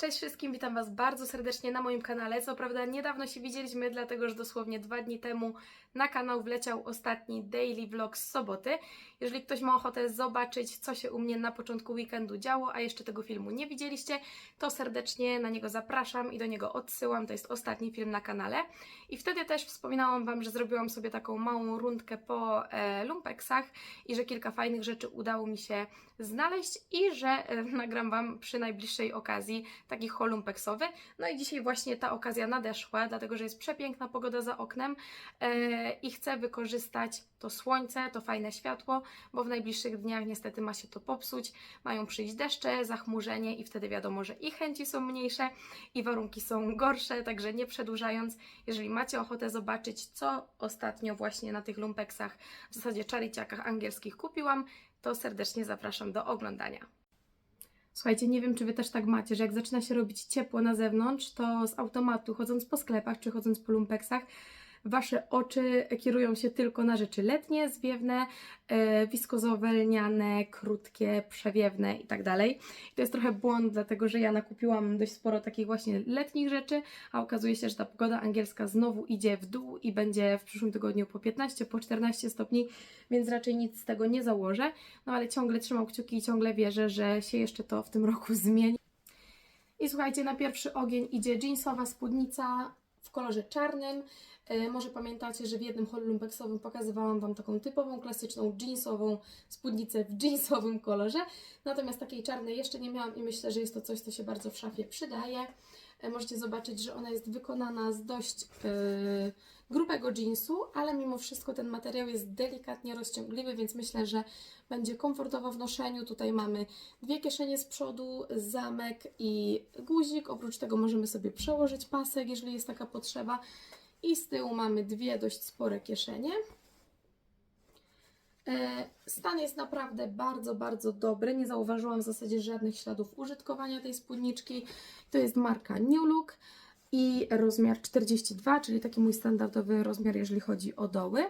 Cześć wszystkim, witam Was bardzo serdecznie na moim kanale. Co prawda niedawno się widzieliśmy, dlatego że dosłownie dwa dni temu na kanał wleciał ostatni daily vlog z soboty. Jeżeli ktoś ma ochotę zobaczyć, co się u mnie na początku weekendu działo, a jeszcze tego filmu nie widzieliście, to serdecznie na niego zapraszam i do niego odsyłam. To jest ostatni film na kanale. I wtedy też wspominałam Wam, że zrobiłam sobie taką małą rundkę po e, lumpeksach i że kilka fajnych rzeczy udało mi się znaleźć i że e, nagram Wam przy najbliższej okazji taki holumpeksowy. No i dzisiaj właśnie ta okazja nadeszła, dlatego że jest przepiękna pogoda za oknem e, i chcę wykorzystać to słońce, to fajne światło, bo w najbliższych dniach niestety ma się to popsuć. Mają przyjść deszcze, zachmurzenie i wtedy wiadomo, że i chęci są mniejsze i warunki są gorsze, także nie przedłużając, jeżeli macie ochotę zobaczyć, co ostatnio właśnie na tych lumpeksach, w zasadzie czariciakach angielskich kupiłam, to serdecznie zapraszam do oglądania. Słuchajcie, nie wiem, czy Wy też tak macie, że jak zaczyna się robić ciepło na zewnątrz, to z automatu, chodząc po sklepach czy chodząc po lumpeksach, Wasze oczy kierują się tylko na rzeczy letnie, zwiewne, e, wiskozowe, lniane, krótkie, przewiewne i tak. I to jest trochę błąd, dlatego że ja nakupiłam dość sporo takich właśnie letnich rzeczy, a okazuje się, że ta pogoda angielska znowu idzie w dół i będzie w przyszłym tygodniu po 15, po 14 stopni, więc raczej nic z tego nie założę. No ale ciągle trzymam kciuki i ciągle wierzę, że się jeszcze to w tym roku zmieni. I słuchajcie, na pierwszy ogień idzie jeansowa spódnica w kolorze czarnym. E, może pamiętacie, że w jednym holu lumpeksowym pokazywałam Wam taką typową, klasyczną jeansową spódnicę w jeansowym kolorze. Natomiast takiej czarnej jeszcze nie miałam i myślę, że jest to coś, co się bardzo w szafie przydaje. E, Możecie zobaczyć, że ona jest wykonana z dość e, grubego jeansu, ale mimo wszystko ten materiał jest delikatnie rozciągliwy, więc myślę, że będzie komfortowo w noszeniu. Tutaj mamy dwie kieszenie z przodu, zamek i guzik. Oprócz tego możemy sobie przełożyć pasek, jeżeli jest taka potrzeba. I z tyłu mamy dwie dość spore kieszenie. E, Stan jest naprawdę bardzo, bardzo dobry. Nie zauważyłam w zasadzie żadnych śladów użytkowania tej spódniczki. To jest marka New Look i rozmiar 42, czyli taki mój standardowy rozmiar, jeżeli chodzi o doły.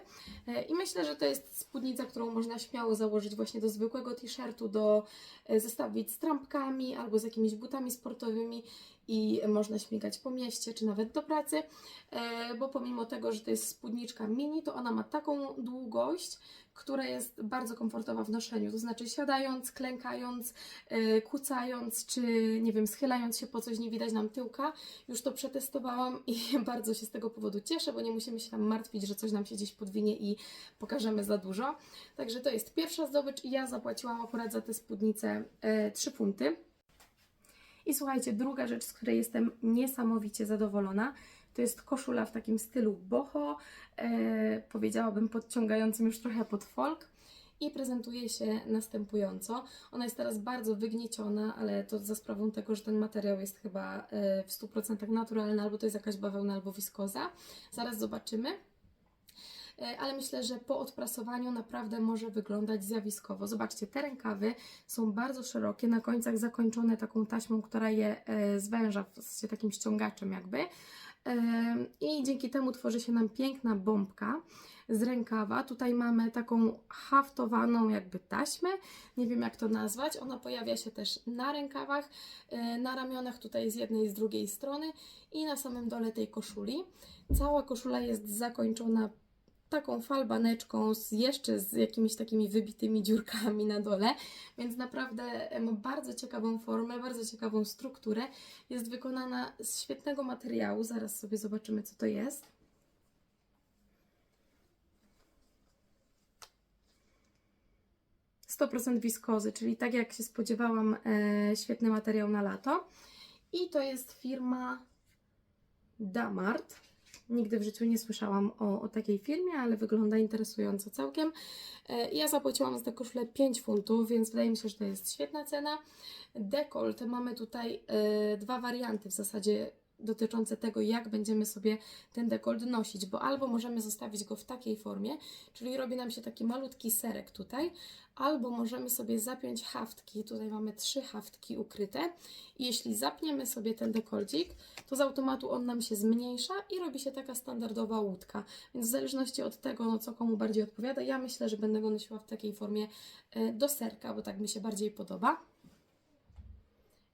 E, I myślę, że to jest spódnica, którą można śmiało założyć właśnie do zwykłego t-shirtu, do e, zestawić z trampkami albo z jakimiś butami sportowymi i można śmigać po mieście, czy nawet do pracy, e, bo pomimo tego, że to jest spódniczka mini, to ona ma taką długość, która jest bardzo komfortowa w noszeniu, to znaczy siadając, klękając, e, kucając, czy nie wiem, schylając się po coś, nie widać nam tyłka. Już to przetestowałam i bardzo się z tego powodu cieszę, bo nie musimy się tam martwić, że coś nam się gdzieś podwinie i pokażemy za dużo. Także to jest pierwsza zdobycz i ja zapłaciłam akurat za tę spódnicę e, 3 funty. I słuchajcie, druga rzecz, z której jestem niesamowicie zadowolona, to jest koszula w takim stylu boho, e, powiedziałabym podciągającym już trochę pod folk i prezentuje się następująco. Ona jest teraz bardzo wygnieciona, ale to za sprawą tego, że ten materiał jest chyba e, w 100% naturalny, albo to jest jakaś bawełna, albo wiskoza. Zaraz zobaczymy. E, Ale myślę, że po odprasowaniu naprawdę może wyglądać zjawiskowo. Zobaczcie, te rękawy są bardzo szerokie, na końcach zakończone taką taśmą, która je e, zwęża, w zasadzie takim ściągaczem jakby. E, I dzięki temu tworzy się nam piękna bombka z rękawa. Tutaj mamy taką haftowaną jakby taśmę, nie wiem jak to nazwać. Ona pojawia się też na rękawach, na ramionach tutaj z jednej i z drugiej strony i na samym dole tej koszuli. Cała koszula jest zakończona taką falbaneczką z jeszcze z jakimiś takimi wybitymi dziurkami na dole, więc naprawdę ma bardzo ciekawą formę, bardzo ciekawą strukturę. Jest wykonana z świetnego materiału, zaraz sobie zobaczymy co to jest. Procent wiskozy, czyli tak jak się spodziewałam, e, świetny materiał na lato. I to jest firma Damart. Nigdy w życiu nie słyszałam o, o takiej firmie, ale wygląda interesująco całkiem. E, Ja zapłaciłam za tę koszulę 5 funtów, więc wydaje mi się, że to jest świetna cena. Dekolt mamy tutaj e, dwa warianty w zasadzie dotyczące tego, jak będziemy sobie ten dekolt nosić, bo albo możemy zostawić go w takiej formie, czyli robi nam się taki malutki serek tutaj, albo możemy sobie zapiąć haftki, tutaj mamy trzy haftki ukryte. I jeśli zapniemy sobie ten dekolcik, to z automatu on nam się zmniejsza i robi się taka standardowa łódka, więc w zależności od tego, no co komu bardziej odpowiada, ja myślę, że będę go nosiła w takiej formie e, do serka, bo tak mi się bardziej podoba.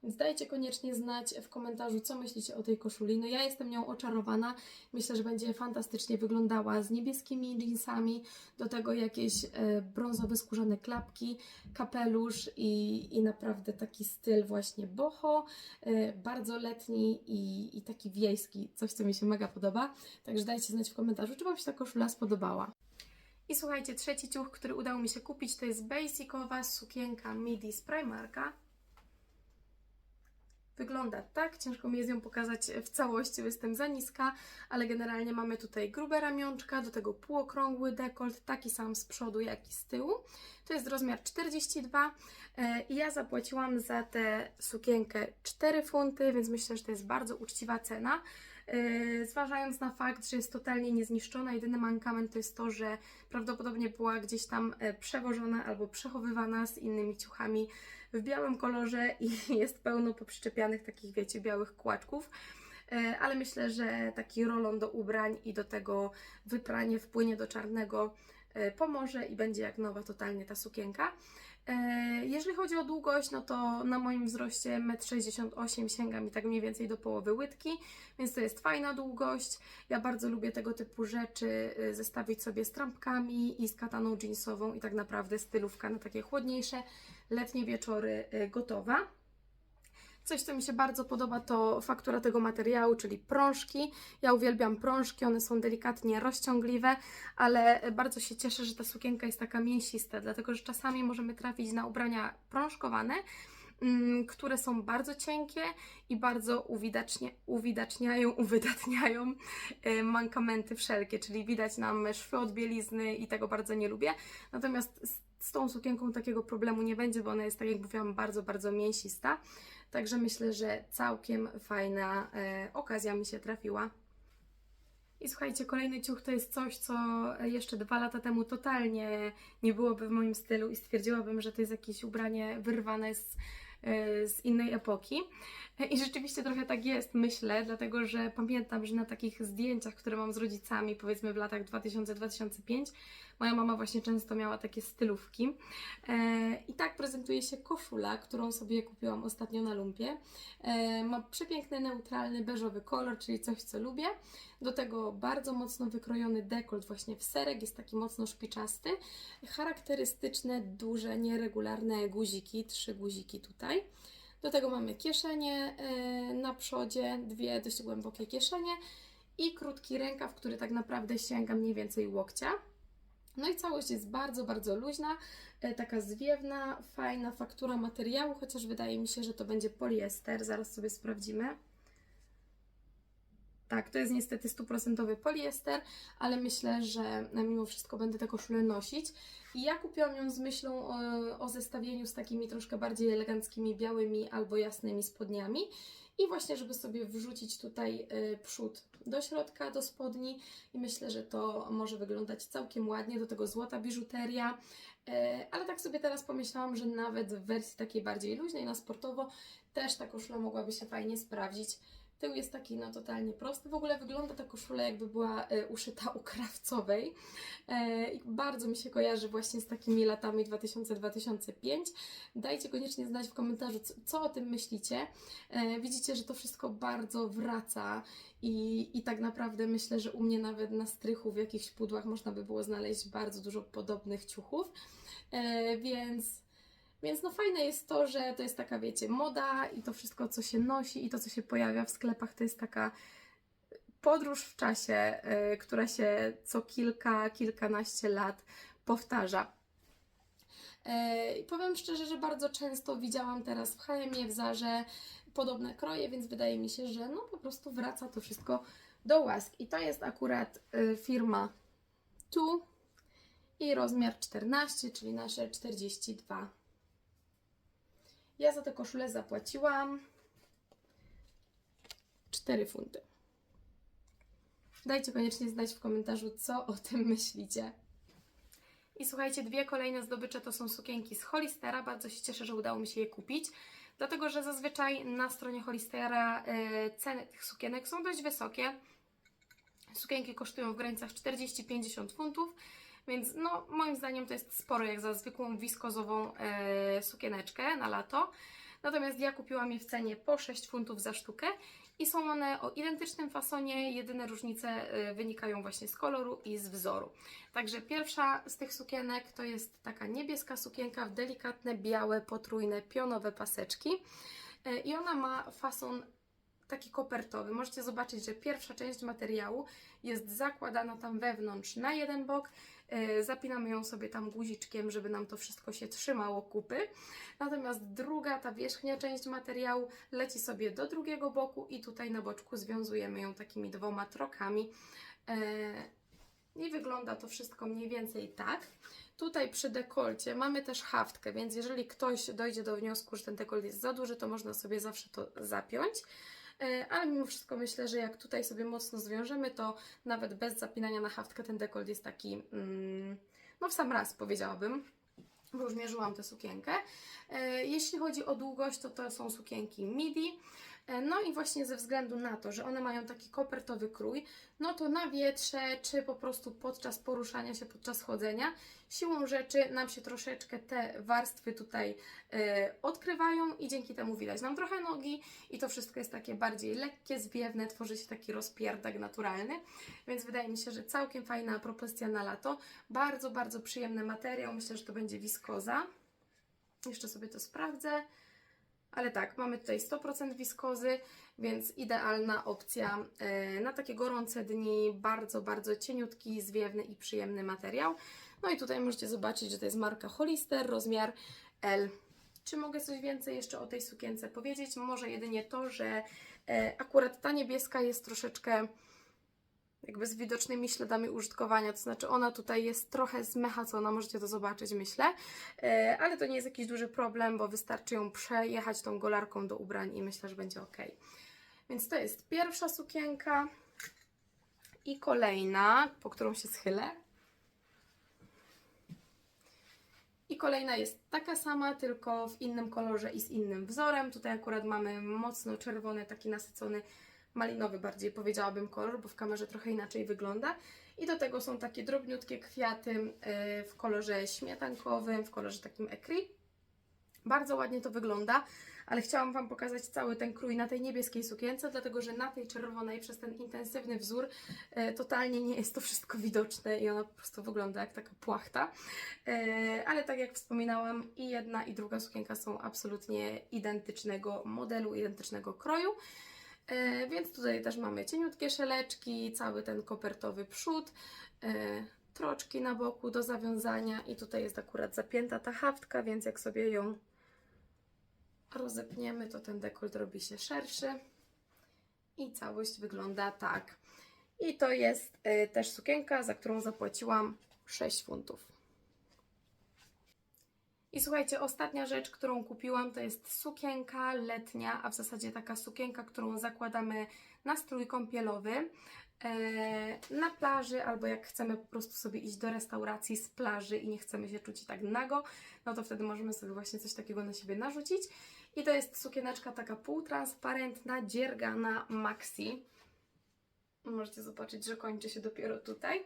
Więc dajcie koniecznie znać w komentarzu, co myślicie o tej koszuli. No ja jestem nią oczarowana. Myślę, że będzie fantastycznie wyglądała z niebieskimi jeansami, do tego jakieś e, brązowe skórzane klapki, kapelusz i, i naprawdę taki styl właśnie boho, e, bardzo letni i, i taki wiejski, coś co mi się mega podoba. Także dajcie znać w komentarzu, czy Wam się ta koszula spodobała. I słuchajcie, trzeci ciuch, który udało mi się kupić, to jest basicowa sukienka midi z Primarka. Wygląda tak, ciężko mi jest ją pokazać w całości, bo jestem za niska, ale generalnie mamy tutaj grube ramionczka, do tego półokrągły dekolt, taki sam z przodu, jak i z tyłu. To jest rozmiar 42 e, i ja zapłaciłam za tę sukienkę 4 funty, więc myślę, że to jest bardzo uczciwa cena. E, Zważając na fakt, że jest totalnie niezniszczona, jedyny mankament to jest to, że prawdopodobnie była gdzieś tam e, przewożona albo przechowywana z innymi ciuchami w białym kolorze i jest pełno poprzyczepianych takich, wiecie, białych kłaczków. E, Ale myślę, że taki rolon do ubrań i do tego wypranie wpłynie do czarnego e, pomoże i będzie jak nowa totalnie ta sukienka. E, Jeżeli chodzi o długość, no to na moim wzroście 1,68 m sięga mi tak mniej więcej do połowy łydki, więc to jest fajna długość. Ja bardzo lubię tego typu rzeczy zestawić sobie z trampkami i z kataną jeansową i tak naprawdę stylówka na takie chłodniejsze letnie wieczory y, gotowa. Coś, co mi się bardzo podoba, to faktura tego materiału, czyli prążki. Ja uwielbiam prążki, one są delikatnie rozciągliwe, ale bardzo się cieszę, że ta sukienka jest taka mięsista, dlatego że czasami możemy trafić na ubrania prążkowane, mm, które są bardzo cienkie i bardzo uwidacznie, uwidaczniają, uwydatniają y, mankamenty wszelkie, czyli widać nam szwy od bielizny i tego bardzo nie lubię. Natomiast z, tą sukienką takiego problemu nie będzie, bo ona jest, tak jak mówiłam, bardzo, bardzo mięsista. Także myślę, że całkiem fajna e, okazja mi się trafiła. I słuchajcie, kolejny ciuch to jest coś, co jeszcze dwa lata temu totalnie nie byłoby w moim stylu i stwierdziłabym, że to jest jakieś ubranie wyrwane z, e, z innej epoki. I rzeczywiście trochę tak jest, myślę, dlatego że pamiętam, że na takich zdjęciach, które mam z rodzicami, powiedzmy w latach 2000-2005, moja mama właśnie często miała takie stylówki. E, I tak prezentuje się koszula, którą sobie kupiłam ostatnio na lumpie. E, ma przepiękny, neutralny, beżowy kolor, czyli coś, co lubię. Do tego bardzo mocno wykrojony dekolt właśnie w serek, jest taki mocno szpiczasty. Charakterystyczne, duże, nieregularne guziki, trzy guziki tutaj. Do tego mamy kieszenie e, na przodzie, dwie dość głębokie kieszenie i krótki rękaw, który tak naprawdę sięga mniej więcej łokcia. No i całość jest bardzo, bardzo luźna, e, taka zwiewna, fajna faktura materiału, chociaż wydaje mi się, że to będzie poliester. Zaraz sobie sprawdzimy. Tak, to jest niestety stuprocentowy poliester, ale myślę, że mimo wszystko będę tę koszulę nosić. I ja kupiłam ją z myślą o, o zestawieniu z takimi troszkę bardziej eleganckimi białymi albo jasnymi spodniami. I właśnie, żeby sobie wrzucić tutaj y, przód do środka, do spodni i myślę, że to może wyglądać całkiem ładnie, do tego złota biżuteria, y, ale tak sobie teraz pomyślałam, że nawet w wersji takiej bardziej luźnej, na sportowo, też ta koszula mogłaby się fajnie sprawdzić. Tył jest taki no totalnie prosty. W ogóle wygląda ta koszula jakby była e, uszyta u krawcowej. E, I bardzo mi się kojarzy właśnie z takimi latami 2000-2005. Dajcie koniecznie znać w komentarzu, co, o tym myślicie. E, widzicie, że to wszystko bardzo wraca i, i tak naprawdę myślę, że u mnie nawet na strychu w jakichś pudłach można by było znaleźć bardzo dużo podobnych ciuchów. Więc więc no fajne jest to, że to jest taka, wiecie, moda i to wszystko, co się nosi i to, co się pojawia w sklepach, to jest taka podróż w czasie, y, która się co kilka, kilkanaście lat powtarza. Y, I powiem szczerze, że bardzo często widziałam teraz w H&M, w Zarze podobne kroje, więc wydaje mi się, że no po prostu wraca to wszystko do łask. I to jest akurat y, firma Tu i rozmiar 14, czyli nasze 42. Ja za tę koszulę zapłaciłam 4 funty. Dajcie koniecznie znać w komentarzu, co o tym myślicie. I słuchajcie, dwie kolejne zdobycze to są sukienki z Hollistera. Bardzo się cieszę, że udało mi się je kupić, dlatego że zazwyczaj na stronie Hollistera e, ceny tych sukienek są dość wysokie. Sukienki kosztują w granicach 40-50 funtów, więc no, moim zdaniem to jest sporo jak za zwykłą wiskozową e, sukieneczkę na lato. Natomiast ja kupiłam je w cenie po 6 funtów za sztukę i są one o identycznym fasonie, jedyne różnice y, wynikają właśnie z koloru i z wzoru. Także pierwsza z tych sukienek to jest taka niebieska sukienka w delikatne, białe, potrójne, pionowe paseczki Y, i ona ma fason taki kopertowy. Możecie zobaczyć, że pierwsza część materiału jest zakładana tam wewnątrz na jeden bok. E, Zapinamy ją sobie tam guziczkiem, żeby nam to wszystko się trzymało kupy. Natomiast druga, ta wierzchnia część materiału leci sobie do drugiego boku i tutaj na boczku związujemy ją takimi dwoma trokami. E, I wygląda to wszystko mniej więcej tak. Tutaj przy dekolcie mamy też haftkę, więc jeżeli ktoś dojdzie do wniosku, że ten dekolt jest za duży, to można sobie zawsze to zapiąć. E, Ale mimo wszystko myślę, że jak tutaj sobie mocno zwiążemy, to nawet bez zapinania na haftkę ten dekolt jest taki, mm, no w sam raz powiedziałabym, bo już mierzyłam tę sukienkę. E, Jeśli chodzi o długość, to to są sukienki midi. E, No i właśnie ze względu na to, że one mają taki kopertowy krój, no to na wietrze, czy po prostu podczas poruszania się, podczas chodzenia, siłą rzeczy nam się troszeczkę te warstwy tutaj e, odkrywają i dzięki temu widać nam trochę nogi i to wszystko jest takie bardziej lekkie, zwiewne, tworzy się taki rozpierdek naturalny, więc wydaje mi się, że całkiem fajna propozycja na lato. Bardzo, bardzo przyjemny materiał, myślę, że to będzie wiskoza. Jeszcze sobie to sprawdzę. Ale tak, mamy tutaj 100% wiskozy, więc idealna opcja e, na takie gorące dni. Bardzo, bardzo cieniutki, zwiewny i przyjemny materiał. No i tutaj możecie zobaczyć, że to jest marka Hollister, rozmiar L. Czy mogę coś więcej jeszcze o tej sukience powiedzieć? Może jedynie to, że e, akurat ta niebieska jest troszeczkę jakby z widocznymi śladami użytkowania, to znaczy ona tutaj jest trochę zmechacona, możecie to zobaczyć, myślę, E, ale to nie jest jakiś duży problem, bo wystarczy ją przejechać tą golarką do ubrań i myślę, że będzie ok. Więc to jest pierwsza sukienka i kolejna, po którą się schylę. I kolejna jest taka sama, tylko w innym kolorze i z innym wzorem. Tutaj akurat mamy mocno czerwony, taki nasycony, malinowy bardziej powiedziałabym kolor, bo w kamerze trochę inaczej wygląda. I do tego są takie drobniutkie kwiaty y, w kolorze śmietankowym, w kolorze takim ecri. Bardzo ładnie to wygląda, ale chciałam Wam pokazać cały ten krój na tej niebieskiej sukience, dlatego że na tej czerwonej przez ten intensywny wzór e, totalnie nie jest to wszystko widoczne i ona po prostu wygląda jak taka płachta. E, ale tak jak wspominałam, i jedna i druga sukienka są absolutnie identycznego modelu, identycznego kroju. E, więc tutaj też mamy cieniutkie szeleczki, cały ten kopertowy przód, e, troczki na boku do zawiązania i tutaj jest akurat zapięta ta haftka, więc jak sobie ją rozepniemy, to ten dekolt robi się szerszy i całość wygląda tak. I to jest e, też sukienka, za którą zapłaciłam 6 funtów. I słuchajcie, ostatnia rzecz, którą kupiłam, to jest sukienka letnia, a w zasadzie taka sukienka, którą zakładamy na strój kąpielowy e, na plaży, albo jak chcemy po prostu sobie iść do restauracji z plaży i nie chcemy się czuć tak nago, no to wtedy możemy sobie właśnie coś takiego na siebie narzucić. I to jest sukieneczka taka półtransparentna, dziergana maxi. Możecie zobaczyć, że kończy się dopiero tutaj.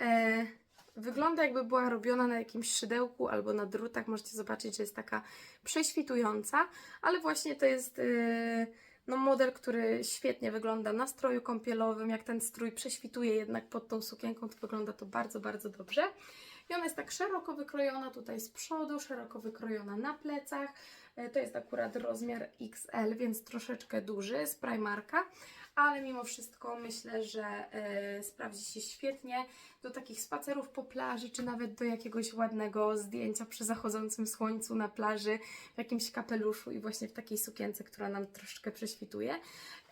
E, Wygląda jakby była robiona na jakimś szydełku albo na drutach. Możecie zobaczyć, że jest taka prześwitująca, ale właśnie to jest yy, no, model, który świetnie wygląda na stroju kąpielowym. Jak ten strój prześwituje jednak pod tą sukienką, to wygląda to bardzo, bardzo dobrze. I ona jest tak szeroko wykrojona tutaj z przodu, szeroko wykrojona na plecach. E, To jest akurat rozmiar XL, więc troszeczkę duży z Primarka, ale mimo wszystko myślę, że e, sprawdzi się świetnie do takich spacerów po plaży, czy nawet do jakiegoś ładnego zdjęcia przy zachodzącym słońcu na plaży, w jakimś kapeluszu i właśnie w takiej sukience, która nam troszeczkę prześwituje.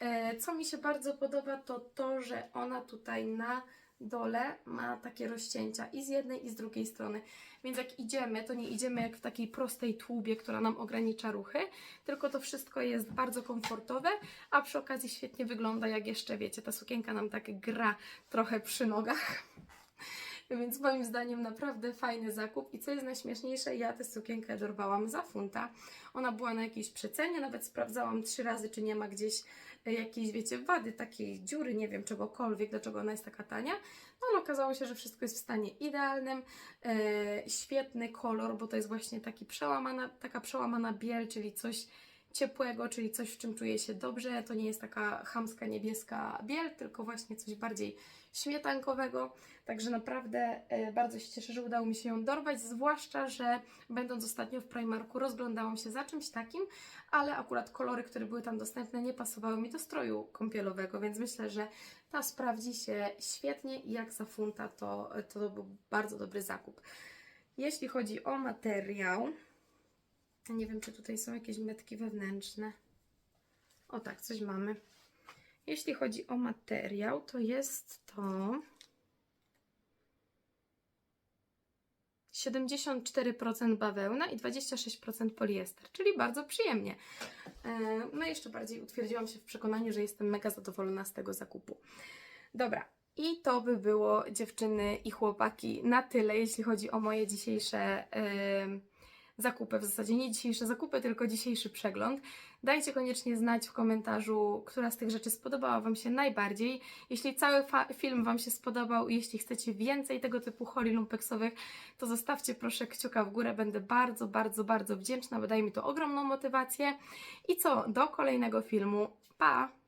E, Co mi się bardzo podoba, to to, że ona tutaj na dole ma takie rozcięcia i z jednej i z drugiej strony. Więc jak idziemy, to nie idziemy jak w takiej prostej tłubie, która nam ogranicza ruchy, tylko to wszystko jest bardzo komfortowe, a przy okazji świetnie wygląda, jak jeszcze wiecie, ta sukienka nam tak gra trochę przy nogach. Więc moim zdaniem naprawdę fajny zakup. I co jest najśmieszniejsze, ja tę sukienkę dorwałam za funta. Ona była na jakiejś przecenie, nawet sprawdzałam trzy razy, czy nie ma gdzieś e, jakiejś, wiecie, wady, takiej dziury, nie wiem, czegokolwiek, dlaczego ona jest taka tania. No ale okazało się, że wszystko jest w stanie idealnym. E, świetny kolor, bo to jest właśnie taki przełamana, taka przełamana biel, czyli coś ciepłego, czyli coś, w czym czuję się dobrze. To nie jest taka chamska niebieska biel, tylko właśnie coś bardziej śmietankowego. Także naprawdę e, bardzo się cieszę, że udało mi się ją dorwać, zwłaszcza, że będąc ostatnio w Primarku rozglądałam się za czymś takim, ale akurat kolory, które były tam dostępne, nie pasowały mi do stroju kąpielowego, więc myślę, że ta sprawdzi się świetnie i jak za funta, to, to był bardzo dobry zakup. Jeśli chodzi o materiał, nie wiem, czy tutaj są jakieś metki wewnętrzne. O tak, coś mamy. Jeśli chodzi o materiał, to jest to 74% bawełna i 26% poliester, czyli bardzo przyjemnie. E, No jeszcze bardziej utwierdziłam się w przekonaniu, że jestem mega zadowolona z tego zakupu. Dobra, i to by było dziewczyny i chłopaki na tyle, jeśli chodzi o moje dzisiejsze em, zakupy. W zasadzie nie dzisiejsze zakupy, tylko dzisiejszy przegląd. Dajcie koniecznie znać w komentarzu, która z tych rzeczy spodobała Wam się najbardziej. Jeśli cały film Wam się spodobał i jeśli chcecie więcej tego typu holi lumpeksowych, to zostawcie proszę kciuka w górę. Będę bardzo, bardzo, bardzo wdzięczna, bo daje mi to ogromną motywację. I co? Do kolejnego filmu. Pa!